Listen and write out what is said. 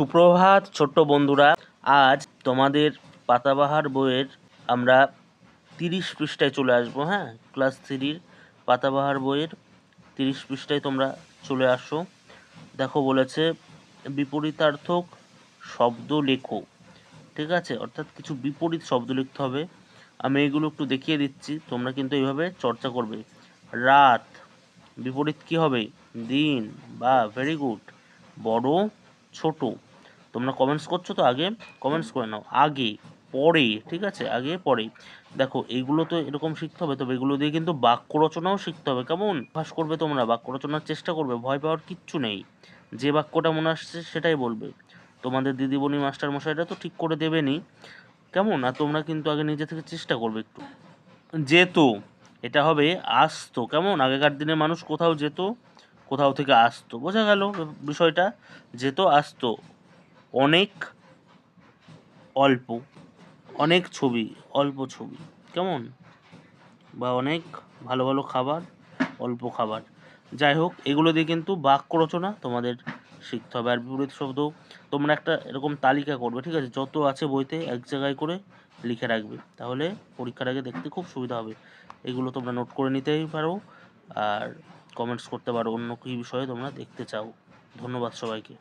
সুপ্রভাত, ছোট্ট বন্ধুরা। আজ তোমাদের পাতাবাহার বইয়ের আমরা তিরিশ পৃষ্ঠায় চলে আসব হ্যাঁ? ক্লাস থ্রির পাতাবাহার বইয়ের তিরিশ পৃষ্ঠায় তোমরা চলে আসো। দেখো বলেছে, বিপরীতার্থক শব্দ লেখো। ঠিক আছে? অর্থাৎ কিছু বিপরীত শব্দ লিখতে হবে। আমি এগুলো একটু দেখিয়ে দিচ্ছি, তোমরা কিন্তু এইভাবে চর্চা করবে। রাত, বিপরীত কি হবে? দিন, বা ভেরি গুড বড়, ছোট। তোমরা কমেন্টস করছ তো আগে? কমেন্টস করে নাও। আগে, পরে, ঠিক আছে? আগে, পরে। দেখো, এইগুলো তো এরকম শিখতে হবে, তবে এগুলো দিয়ে কিন্তু বাক্য রচনাও শিখতে হবে। কেমন? অভ্যাস করবে তোমরা, বাক্য রচনার চেষ্টা করবে, ভয় পাওয়ার কিচ্ছু নেই। যে বাক্যটা মনে আসছে, সেটাই বলবে। তোমাদের দিদিমণি মাস্টার মশাইরা তো ঠিক করে দেবেনি কেমন? আর তোমরা কিন্তু আগে নিজে থেকে চেষ্টা করবে একটু। যেত, এটা হবে আসতো। কেমন? আগেকার দিনে মানুষ কোথাও যেত, কোথাও থেকে আসতো। বোঝা গেল বিষয়টা? যেত, আসতো। অনেক অল্প, অনেক ছবি, অল্প ছবি, কেমন? বা অনেক ভালো ভালো খাবার, অল্প খাবার। যাই হোক, এগুলো দিয়ে কিন্তু বাক্য রচনা তোমাদের শিখতে হবে। আর বিপরীত শব্দ তোমরা একটা এরকম তালিকা করবে, ঠিক আছে? যত আছে বইতে এক জায়গায় করে লিখে রাখবে। তাহলে পরীক্ষার আগে দেখতে খুব সুবিধা হবে। এগুলো তোমরা নোট করে নিতেই পারো আর কমেন্টস করতে পারো অন্য কী বিষয়ে তোমরা দেখতে চাও। ধন্যবাদ সবাইকে।